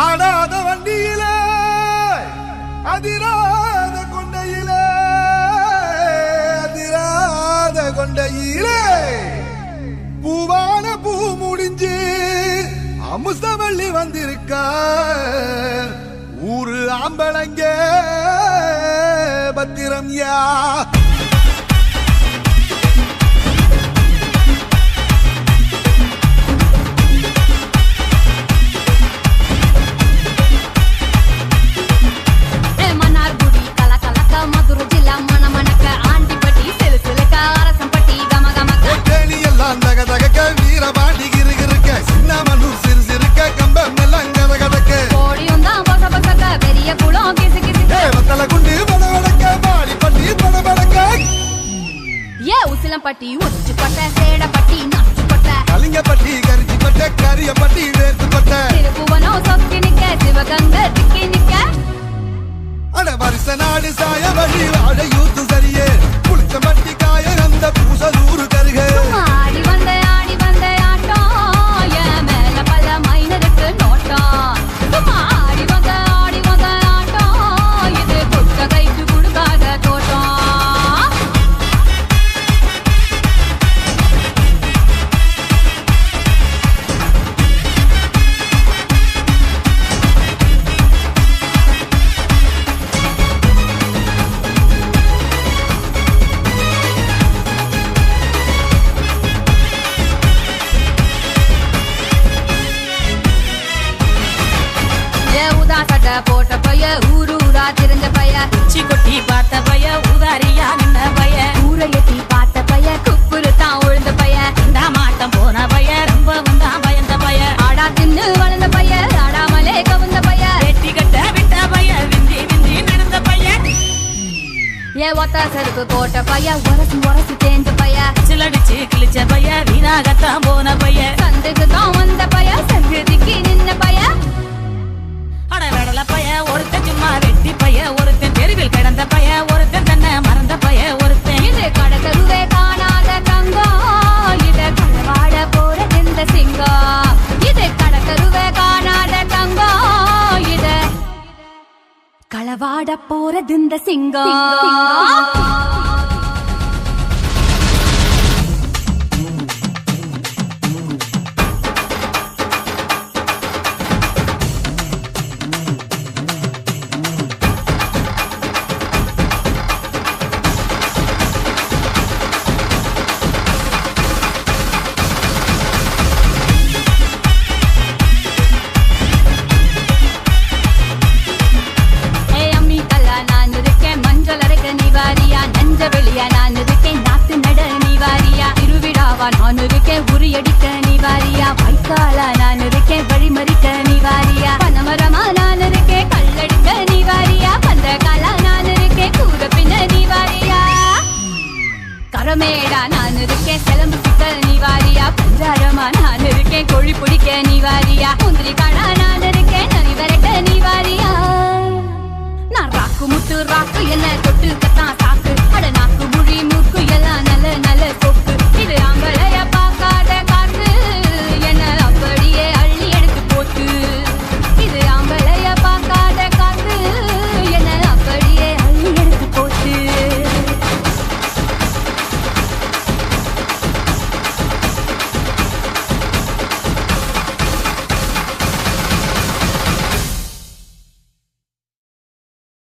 ஆடாத வண்டியிலே அதிராத கொண்டையிலே அதிராத கொண்டையிலே. பூவான பூ முடிஞ்சு அமுசவள்ளி வந்திருக்க ஊரு ஆம்பளங்க பத்திரம் யா ஏ உசிலம்பட்டி உச்சுப்பட்ட சேடப்பட்டி நச்சுப்பட்ட கலிங்கப்பட்டி கரிச்சி பட்ட கரியப்பட்டி வேர்த்து பட்ட திருப்புவனம் போட்ட பைய ஊரு ஊரா தெரிஞ்ச பைய. உச்சி கொட்டி பார்த்த பைய உதாரியா நின்ன பைய. ஊரை எட்டி பார்த்த பைய குப்புரு தான் உழுந்த பைய. இந்த மாட்டம் போன பைய ரொம்ப வந்தா பயந்த பைய. ஆடா தின்னு வளர்ந்த பைய ஆடாமலே கவுந்த பைய. வெட்டி கட்ட விட்ட பைய விந்தி விந்தி நடந்த பைய. ஏ ஒத்த செருப்பு போட்ட பைய உரசி உரசி தேஞ்ச பைய. சிலடிச்சு கிழிச்ச பைய வீணாகத்தான் போன பய ஒருத்தன் தெருவில் கிடந்த பய ஒருத்தன் தன்னை மறந்த பய ஒருத்தன். இது கடத்தருவே காணாத தங்கம் இது களவாட போறது இந்த சிங்கம் இது கடத்தருவே காணாத தங்கம் இது களவாட போறது இந்த சிங்கம் வாரியாவா நான் இருக்கேன் உரியடிக்க நீ வாரியா. வாய்க்காலா நான் இருக்கேன் வழிமறிக்க நீ வாரியா. பனமரமா நான் இருக்கேன் கல்லடிக்க நீ வாரியா. பந்தகாலா நான் இருக்கேன் கூற பின்ன நீ வாரியா. கரமேடா நான் இருக்கேன் சிலம்பு சிக்கல் நீ வாரியா. பஞ்சாரமா நான் இருக்கேன் கொழி பிடிக்க நீ வாரியா. முந்திரி காடா நான் இருக்கேன் நனி விரட்ட நீ வாரியா. நான் ராக்கு முத்து ராக்கு என்ன